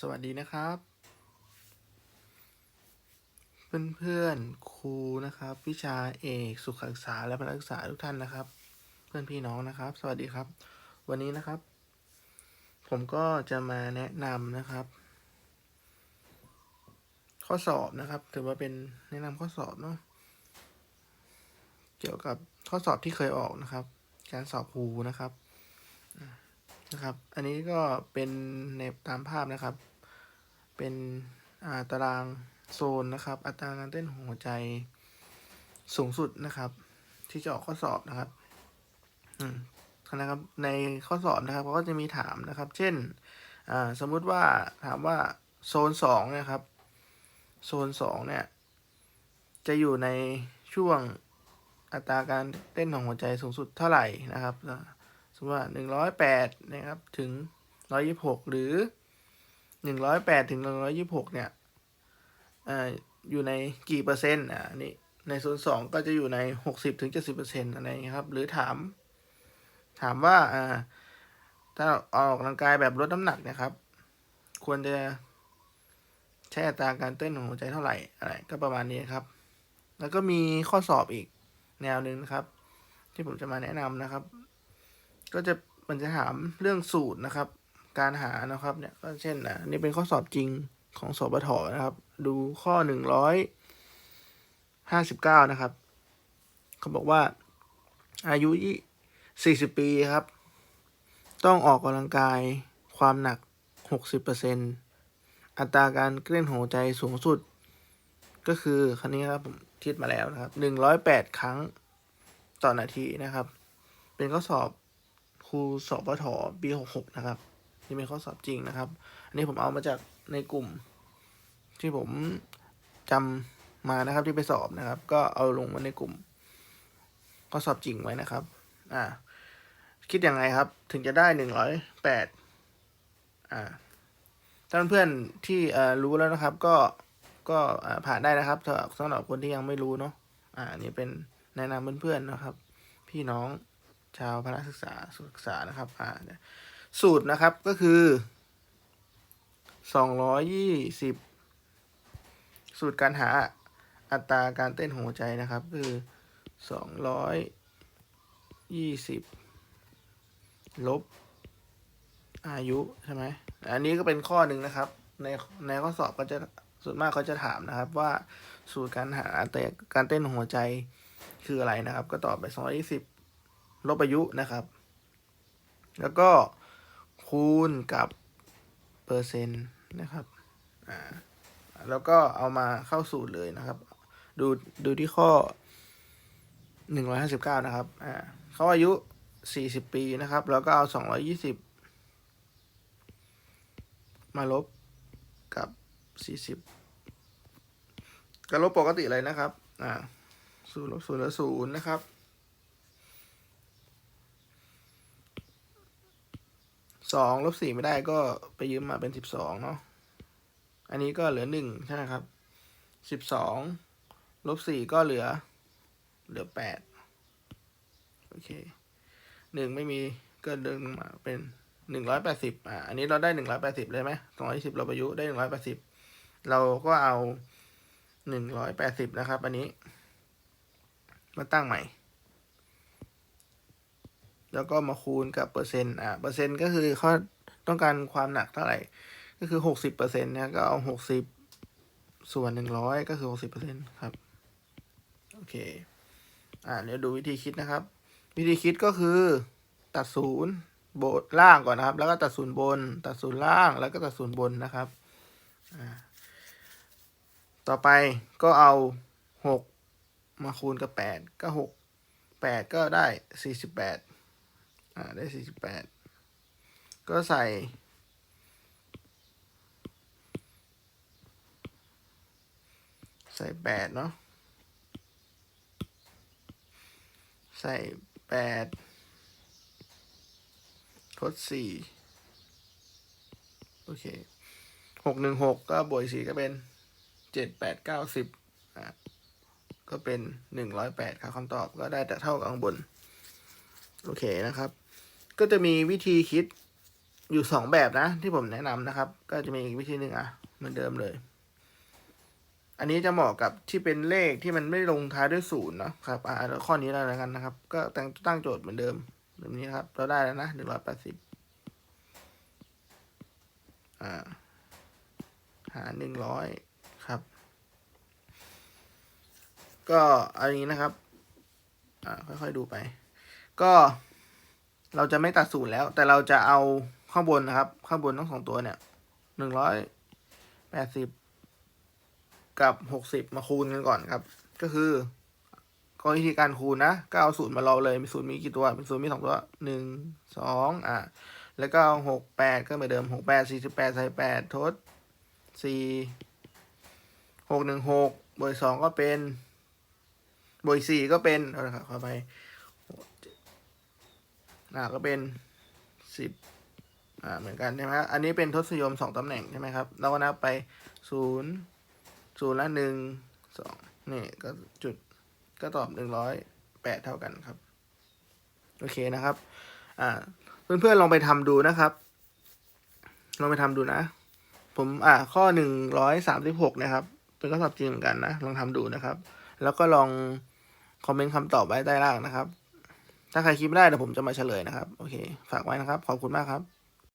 สวัสดีนะครับ เพื่อนๆครูนะครับ วิชาเอกสุขศึกษาและพละศึกษาทุกท่านนะครับ เพื่อนพี่น้องนะครับ สวัสดีครับ วันนี้นะครับ ผมก็จะมาแนะนำนะครับ ข้อสอบนะครับ ถือว่าเป็นแนะนำข้อสอบเนาะเกี่ยวกับข้อสอบที่เคยออกนะครับ การสอบครูนะครับ นะครับ อันนี้ก็เป็นในตามภาพนะครับ เป็นอ่าตารางโซนนะครับ อัตราการเต้นหัวใจสูงสุดนะครับ ที่จะออกข้อสอบนะครับอืมนะครับ ในข้อสอบนะครับเขาก็จะมีถามนะครับ เช่นอ่าสมมุติว่าถามว่าโซนสองนะครับ โซนสองเนี่ย จะอยู่ในช่วงอัตราการเต้นของหัวใจสูงสุดเท่าไหร่นะครับ สมมติว่าหนึ่งร้อยแปดนะครับถึงร้อยี่หกหรือหนึ่งร้อยแปดถึงหนึ่งร้อยี่หกเนี่ยอ่าอยู่ในกี่เปอร์เซ็นต์อ่านี่ในโซนสองก็จะอยู่ในหกสิบถึงเจ็ดสิบเปอร์เซ็นต์อะไรอย่างเงี้ยครับ หรือถาม ถามว่าอ่าถ้าออกกำลังกายแบบลดน้ำหนักนะครับ ควรจะใช้อัตราการเต้นของหัวใจเท่าไหร่อะไรก็ประมาณนี้ครับ แล้วก็มีข้อสอบอีกแนวหนึ่งนะครับ ที่ผมจะมาแนะนำนะครับ ก็จะมันจะถามเรื่องสูตรนะครับ การหานะครับเนี่ยก็เช่นนะนี่เป็นข้อสอบจริงของสอบทนะครับ ดูข้อหนึ่งร้อยห้าสิบเก้านะครับ เขาบอกว่า อายุยี่สี่สิบปีครับ ต้องออกกำลังกายความหนักหกสิบเปอร์เซ็นอัตราการเต้นหัวใจสูงสุด ก็คือคันนี้ครับผมคิดมาแล้วนะครับหนึ่งร้อยแปดครั้งต่อนาทีนะครับ เป็นข้อสอบ ครูสอบปทปีหกหกนะครับนี่เป็นข้อสอบจริงนะครับ อันนี้ผมเอามาจากในกลุ่ม ที่ผมจำมานะครับที่ไปสอบนะครับ ก็เอาลงมาในกลุ่มข้อสอบจริงไว้นะครับ อ่า คิดยังไงครับ ถึงจะได้หนึ่งร้อยแปดอ่าท่านเพื่อนที่เอ่อรู้แล้วนะครับ ก็ก็อ่าผ่านได้นะครับสำหรับคนที่ยังไม่รู้เนาะอ่านนี่เป็นแนะนำเพื่อนๆนะครับ พี่น้อง ชาวพละศึกษาศึกษานะครับอ่าสูตรนะครับก็คือสองร้อยยี่สิบสูตรการหาอัตราการเต้นหัวใจนะครับ คือสองร้อยยี่สิบลบอายุใช่ไหมอันนี้ก็เป็นข้อหนึ่งนะครับ ในในข้อสอบก็จะส่วนมากเขาจะถามนะครับว่าสูตรการหาอัตราการเต้นหัวใจคืออะไรนะครับ ก็ตอบไปสองร้อยี่สิบ ลบอายุนะครับ แล้วก็คูณกับเปอร์เซ็นต์นะครับอ่าแล้วก็เอามาเข้าสูตรเลยนะครับ ดูดูที่ข้อหนึ่งร้อยห้าสิบเก้านะครับอ่าเขาอายุสี่สิบปีนะครับ แล้วก็เอาสองร้อยี่สิบมาลบกับสี่สิบก็ลบปกติเลยนะครับอ่าศูนย์ลบศูนย์เหลือศูนย์นะครับ สองลบสี่ไม่ได้ก็ไปยืมมาเป็นสิบสองเนาะ อันนี้ก็เหลือหนึ่งใช่ไหมครับ สิบสองลบสี่ก็เหลือ เหลือแปดโอเคหนึ่งไม่มีก็เดินมาเป็นหนึ่งร้อยแปดสิบอ่าอันนี้เราได้หนึ่งร้อยแปดสิบเลยไหมสองร้อยสิบลบอายุได้หนึ่งร้อยแปดสิบเราก็เอาหนึ่งร้อยแปดสิบนะครับ อันนี้ มาตั้งใหม่ แล้วก็มาคูณกับเปอร์เซ็นต์อ่าเปอร์เซ็นต์ก็คือเขาต้องการความหนักเท่าไหร่ ก็คือหกสิบเปอร์เซ็นต์นะก็เอาหกสิบส่วนหนึ่งร้อยก็คือหกสิบเปอร์เซ็นต์ครับ โอเค อ่าเดี๋ยวดูวิธีคิดนะครับ วิธีคิดก็คือตัดศูนย์บนล่างก่อนนะครับ แล้วก็ตัดศูนย์บน ตัดศูนย์ล่างแล้วก็ตัดศูนย์บนนะครับอ่าต่อไปก็เอาหกมาคูณกับแปดก็หกแปดก็ได้สี่สิบแปด อ่าได้สี่สิบแปดก็ใส่ ใส่แปดเนาะใส่แปดทดสี่โอเคหกหนึ่งหกก็บวกสี่ก็เป็นเจ็ดแปดเก้าสิบอะก็เป็นหนึ่งร้อยแปดครับคำตอบก็ได้แต่เท่ากับข้างบน โอเคนะครับ ก็จะมีวิธีคิดอยู่สองแบบนะ ที่ผมแนะนำนะครับ ก็จะมีอีกวิธีหนึ่งอะเหมือนเดิมเลย อันนี้จะเหมาะกับที่เป็นเลขที่มันไม่ลงท้ายด้วยศูนย์เนาะครับอ่าข้อนี้แล้วกันนะครับ ก็ตั้งตั้งโจทย์เหมือนเดิมแบบนี้ครับ เราได้แล้วนะหนึ่งร้อยแปดสิบอ่าหารหนึ่งร้อยครับ ก็อันนี้นะครับ อ่าค่อยๆดูไป ก็ เราจะไม่ตัดศูนย์แล้ว แต่เราจะเอาข้างบนนะครับ ข้างบนทั้งสองตัวเนี่ยหนึ่งร้อยแปดสิบกับหกสิบมาคูณกันก่อนครับ ก็คือก็วิธีการคูณนะก็เอาศูนย์มารอเลยมีศูนย์มีกี่ตัวมีศูนย์มีสองตัวหนึ่งสองอะแล้วก็หกแปดก็เหมือนเดิมหกแปดสี่สิบแปดใส่แปดทดสี่หกหนึ่งหกบวกสองก็เป็นบวกสี่ก็เป็นเอาละครับขอไป อ่าก็เป็นสิบอ่าเหมือนกันใช่ไหมครับอันนี้เป็นทศนิยมสองตำแหน่งใช่ไหมครับเราก็นับไปศูนย์ศูนย์ละหนึ่งสองนี่ก็จุดก็ตอบหนึ่งร้อยแปดเท่ากันครับ โอเคนะครับอ่าเพื่อนๆลองไปทำดูนะครับ ลองไปทำดูนะ ผมอ่าข้อหนึ่งร้อยสามสิบหกนะครับ เป็นข้อสอบจริงเหมือนกันนะ ลองทำดูนะครับ แล้วก็ลองคอมเมนต์คำตอบไว้ใต้ล่างนะครับ ถ้าใครคิดไม่ได้เดี๋ยวผมจะมาเฉลยนะครับ โอเค ฝากไว้นะครับ ขอบคุณมากครับ